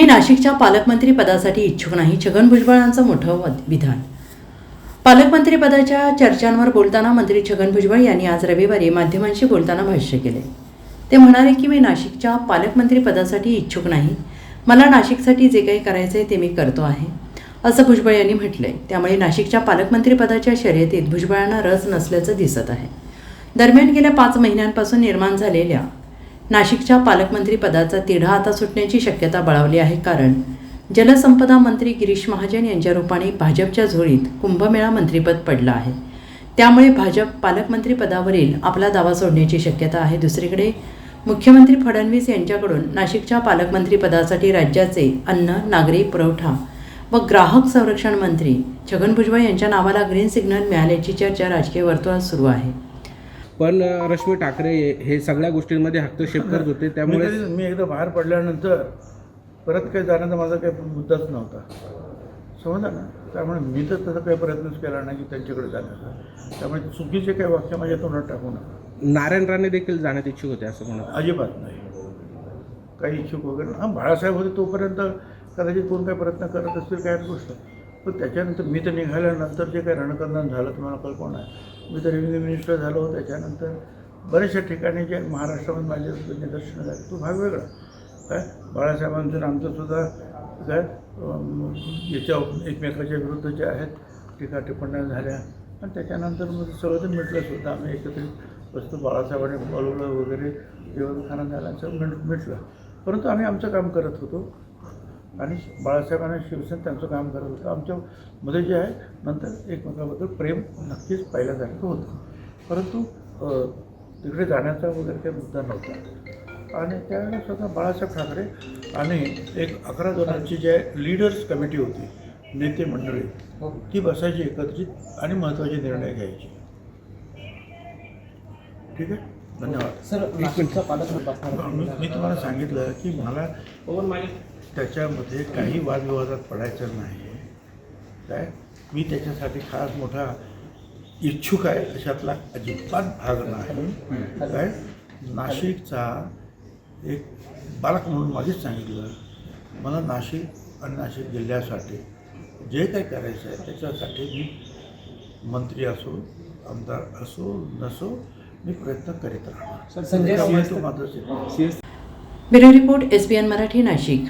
मी नाशिकच्या पालकमंत्री पदासाठी इच्छुक नाही छगन भुजबळांचं मोठं वद- विधान. पालकमंत्री पदाच्या चर्चांवर बोलताना मंत्री छगन भुजबळ यांनी आज रविवारी माध्यमांशी बोलताना भाष्य केले. ते म्हणाले की मी नाशिकच्या पालकमंत्री पदासाठी इच्छुक नाही. मला नाशिकसाठी जे काही करायचं आहे ते मी करतो आहे. असं भुजबळ यांनी म्हटलंय. त्यामुळे नाशिकच्या पालकमंत्रीपदाच्या शर्यतीत भुजबळांना रस नसल्याचं दिसत आहे. दरम्यान गेल्या पाच महिन्यांपासून निर्माण झालेल्या नाशिकच्या पालकमंत्री पदाचा तिढा आता सुटण्याची शक्यता बळावली आहे कारण जलसंपदा मंत्री गिरीश महाजन यांच्या रूपाने भाजपच्या झोळीत कुंभमेळा मंत्रीपद पडलं आहे. त्यामुळे भाजप पालकमंत्री पदावरील आपला दावा सोडण्याची शक्यता आहे. दुसरीकडे मुख्यमंत्री फडणवीस यांच्याकडून नाशिकच्या पालकमंत्री पदासाठी राज्याचे अन्न नागरी पुरवठा व ग्राहक संरक्षण मंत्री छगन भुजबळ यांच्या नावाला ग्रीन सिग्नल मिळाल्याची चर्चा राजकीय वर्तुळात सुरू आहे. पण रश्मी ठाकरे हे सगळ्या गोष्टींमध्ये हस्तक्षेप करत होते त्यामुळे मी एकदा बाहेर पडल्यानंतर परत काही जाण्याचा माझा काही मुद्दाच नव्हता. समजा ना? त्यामुळे मी तर तसा काही प्रयत्नच केला नाही की त्यांच्याकडे जाण्याचा. त्यामुळे चुकीचे काही वाक्य माझ्या तोंडात टाकू नका. नारायण राणे देखील जाण्यात इच्छुक होते असं म्हणत अजिबात नाही. काही इच्छुक वगैरे हां बाळासाहेब होते तोपर्यंत कदाचित कोण काही प्रयत्न करत असतील काय गोष्ट. पण त्याच्यानंतर मी तर निघाल्यानंतर जे काही रणकंदन झालं तुम्हाला कल्पना आहे. मी तर रेव्हेन्यू मिनिस्टर झालो त्याच्यानंतर बऱ्याचशा ठिकाणी जे महाराष्ट्रामध्ये माझे निदर्शनं झाले तो भाग वेगळा. काय? बाळासाहेबांचं आमचंसुद्धा काय? याच्या एकमेकाच्या विरुद्ध जे आहेत टीका टिप्पण्या झाल्या. आणि त्याच्यानंतर मग सगळं ते मिटलं सुद्धा आम्ही एकत्रित वस्तू बाळासाहेबांनी बोलवलं वगैरे जेवण खाणं झालं सगळं मिट मिटलं परंतु आम्ही आमचं काम करत होतो. आणि बाळासाहेब आणि शिवसेना त्यांचं काम करत होतं. आमच्यामध्ये जे आहे नंतर एकमेकाबद्दल प्रेम नक्कीच पाहिल्यासारखं होतं. परंतु तिकडे जाण्याचा वगैरे काही मुद्दा नव्हता. आणि त्यावेळेला स्वतः बाळासाहेब ठाकरे आणि एक अकरा जणांची जे लीडर्स कमिटी होती नेते मंडळी ती बसायची एकत्रित आणि महत्त्वाचे निर्णय घ्यायचे. ठीक आहे? धन्यवाद. सर नाशिकचा पालकमंत्री असणार मी मी तुम्हाला सांगितलं की मला त्याच्यामध्ये काही वादविवादात पडायचं नाही काय? मी त्याच्यासाठी खास मोठा इच्छुक आहे अशातला अजिबात भाग नाही. काय? नाशिकचा एक बालक म्हणून मागेच सांगितलं मला नाशिक आणि नाशिक जिल्ह्यासाठी जे काही करायचं आहे त्याच्यासाठी मी मंत्री असो आमदार असो नसो मी प्रयत्न करीत राहणार. संजय माझं bureau report S B N Marathi Nashik.